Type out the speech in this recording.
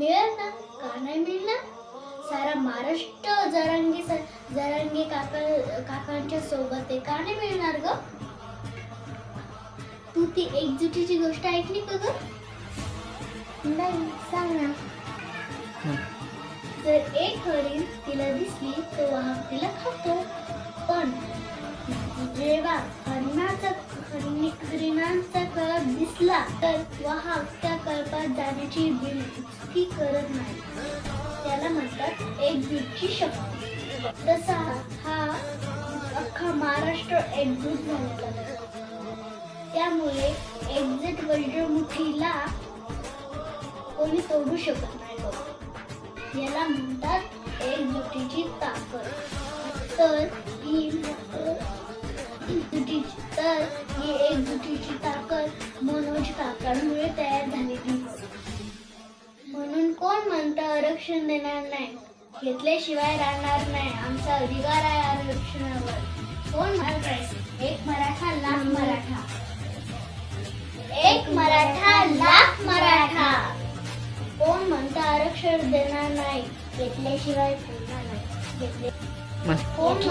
मिळेल ना? का नाही मिळणार सारा महाराष्ट्र जरंगी जरंगी काका काकांच्या सोबत आहे. का नाही मिळणार ग? तू ती एकजुटीची गोष्ट ऐकली का ग? नाही सांग ना. जर एक हरिण तिला दिसली तर वाहक तिला खातो. हरिणांचा कळप दिसला तर वाहक त्या कळपात जाण्याची विनंती करत नाही. त्याला म्हणतात एकजूटची शक्ती. तसा हा अख्खा महाराष्ट्र एकजूट झालेला त्यामुळे एक्झिट वज्रमुखीला कोणी तोडू शकत नाही. याला म्हणतात एकजुटीची ताकद. तर ही तर ही एकजुटीची ताकद. मनोज काकांमुळे तयार झालेली. म्हणून कोण म्हणतं आरक्षण देणार नाही? घेतल्याशिवाय राहणार नाही. आमचा अधिकार आहे आरक्षणावर. कोण एक मराठा लाख मराठा. एक मराठा लाख मराठा. कोण म्हणतं आरक्षण देणार नाही? घेतल्याशिवाय पुन्हा नाही. घेतले कोण